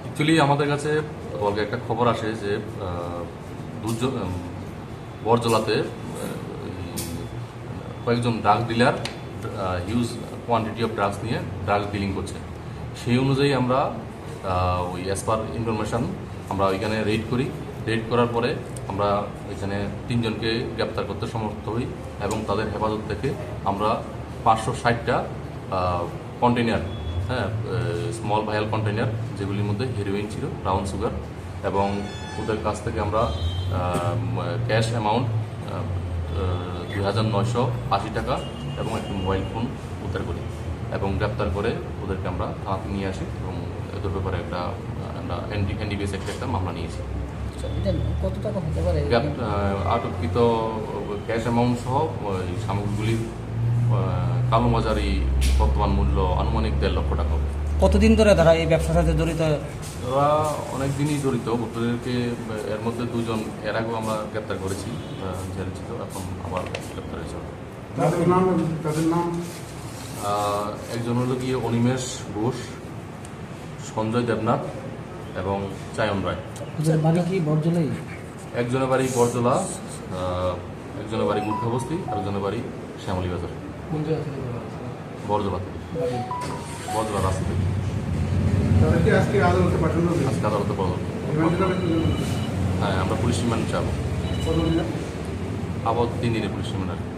Actually আমাদের কাছে বলকে একটা খবর আসে যে বরজলাতে কয়েকজন drug dealer huge quantity of drugs নিয়ে ড্রাগস ডিলিং করছে। সেই অনুযায়ী আমরা ওই অ্যাজ পার ইনফরমেশন আমরা ওইখানে রেড করি। রেড করার পরে আমরা এখানে তিনজনকে গ্রেপ্তার করতে সমর্থ হই এবং তাদের হেফাজত থেকে আমরা পাঁচশো ষাটটা কন্টেনার হ্যাঁ স্মল ভায়াল কন্টেনার যেগুলির মধ্যে হেরোইন ছিল ব্রাউন সুগার এবং ওদের কাছ থেকে আমরা ক্যাশ অ্যামাউন্ট দুই হাজার নয়শো আশি টাকা এবং একটি মোবাইল ফোন উদ্ধার করি এবং গ্রেপ্তার করে ওদেরকে আমরা থানাতে নিয়ে আসি এবং এদের ব্যাপারে একটা, আমরা এনডি এনডিবিএস একটা একটা মামলা নিয়েছি। এটা কত টাকা হতে পারে? আটককৃত ক্যাশ অ্যামাউন্ট সহ ওই সামগ্রীগুলির আহ, কালোবাজারি বর্তমান মূল্য আনুমানিক দেড় লক্ষ টাকা হবে। কতদিন ধরে তারা এই ব্যবসার সাথে জড়িত? ওরা অনেক দিনই জড়িত। ভুক্তদেরকে এর মধ্যে দুজন এর আগেও আমরা গ্রেপ্তার করেছি জেলে ছিল এখন আবার গ্রেপ্তার হয়েছে। একজন হলো গিয়ে অনিমেষ ঘোষ সঞ্জয় দেবনাথ এবং চায়ন রায়। বাড়ি কি বর্জলাই একজনের বাড়ি বরজলা একজনের বাড়ি গুর্খাবস্তি আরেকজনের বাড়ি শ্যামলী বাজার। বরজলা থেকে বরজলা রাস্তা থেকে। আজকে আদালতে পাঠানো আজকে আদালতে পড়ল হ্যাঁ আমরা পুলিশ রিমান্ড চাবো। আবার তিন দিনে পুলিশ রিমান্ড আর কি।